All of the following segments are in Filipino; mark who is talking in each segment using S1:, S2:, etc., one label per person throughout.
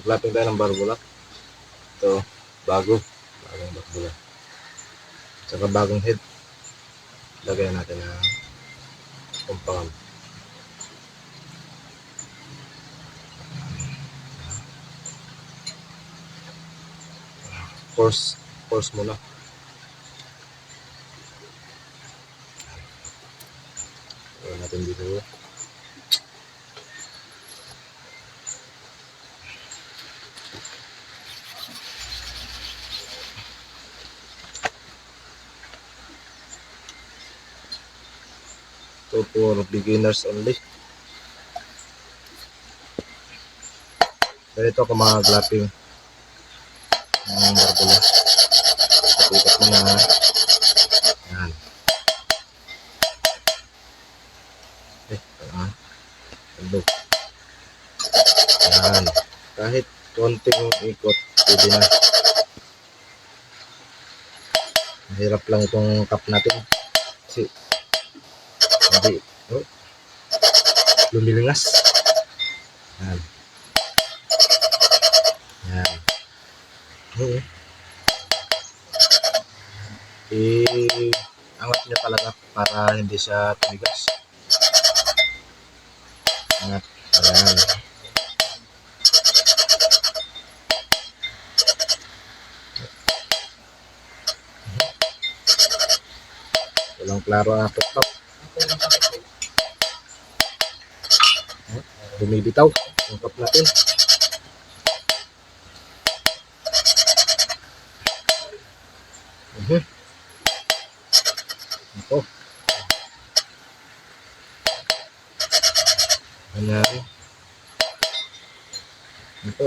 S1: Maglapping tayo ng barbula. Ito, bago. Bagong barbula. Tsaka bagong head. Lagyan natin ng compound. Force, force muna. Lagyan natin dito. Ito for beginners only. Ganito ako mga glapping ng barbula. Ikat mo na. Yan. Eh, ah. Tandog. Yan. Kahit konting ikot, pwede na. Mahirap lang itong cup natin. Kasi, hindi, oh, lumilingas. Yan. Yan. Oo. Eh, angat niya talaga para hindi siya tumigas. Angat. Ayan. Walang klaro ang top. Bumibitaw. Yung cup natin. Mhm. Ito. Ayan. Ito.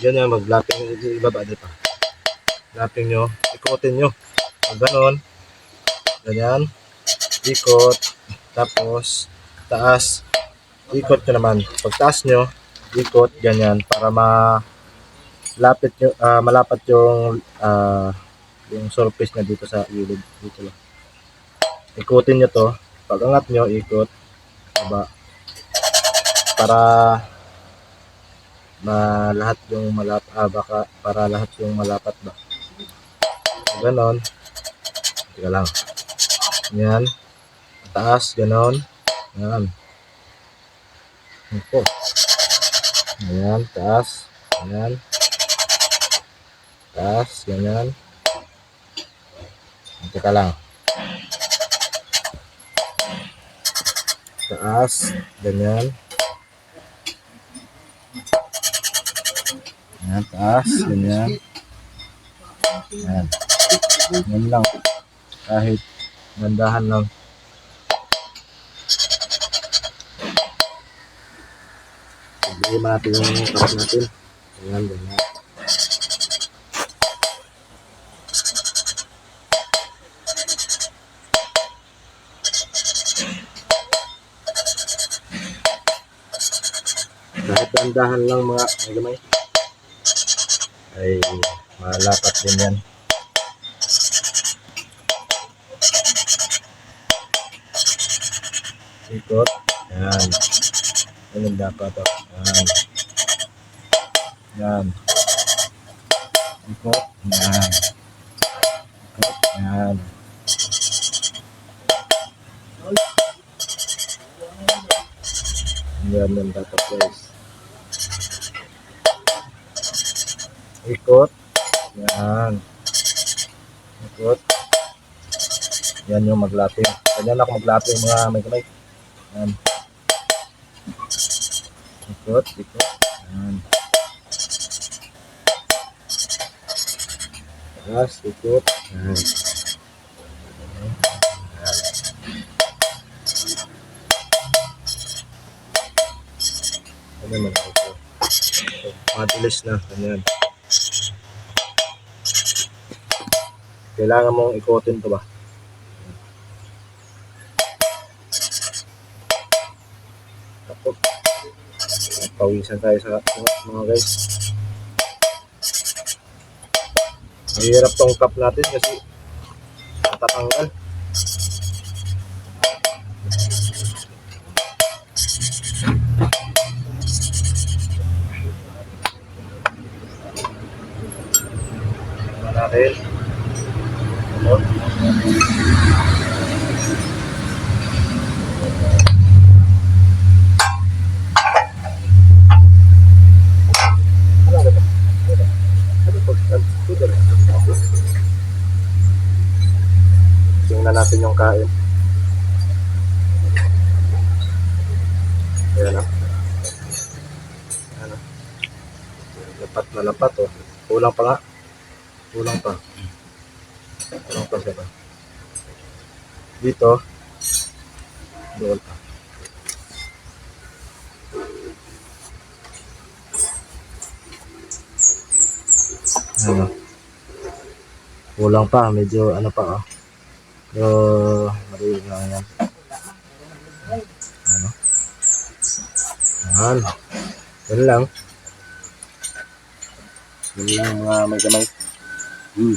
S1: Diyan yan, mag-lapping. Ibaba dito. Lapping nyo. Ikotin nyo. Pag ganon. Ganyan. Ikot. Tapos, taas. Ikot nyo naman. Pag taas nyo, ikot. Ganyan. Para ma lapit nyo, ah, malapat yung ah, yung surface na dito sa gilid. Dito lang. Ikutin nyo to. Pag angat nyo, ikot. Baba. Para ma lahat yung malap ah, baka para lahat yung malapat ba ganon teka lang yan taas ganon yan ito ayan taas ayan taas ganyan teka lang taas ganyan Ayan, taas, ganyan. Ayan. Yan lang. Kahit gandahan lang. Ibigay mo natin yung tapos natin. Ayan, ganyan. Kahit gandahan lang mga gamay ay malapat din yan. Ikot. Yan. Yan ang dapat. Oh. Yan. Yan. Ikot. Yan. Ikot. Yan. Yan ang dapat guys. Ikot. Yan. Ikot. Yan yung maglapping. Ganyan ako maglapping mga may kamay. Yan. Ikot. Ikot. Yan. Taas. Ikot. Yan. Yan naman ako. Matilis na. Ganyan. Kailangan mong ikotin to ba? Pawisan tayo sa mga guys. Mahirap tong cup natin kasi natatanggal. Tingnan natin. Ano? Ano ba? Ano ba? Ano ba? Tingnan natin yung kain. Ayan o. Ayan o. Lapat na lapat o. Kulang pa nga. Kulang pa. Kulang pa siya ba? Dito. Doon pa. Ano? Kulang pa. Medyo ano pa oh. Pero maliit lang yan. Ano? Yan. Yan lang. Yan yung mga may gamay. Hmm.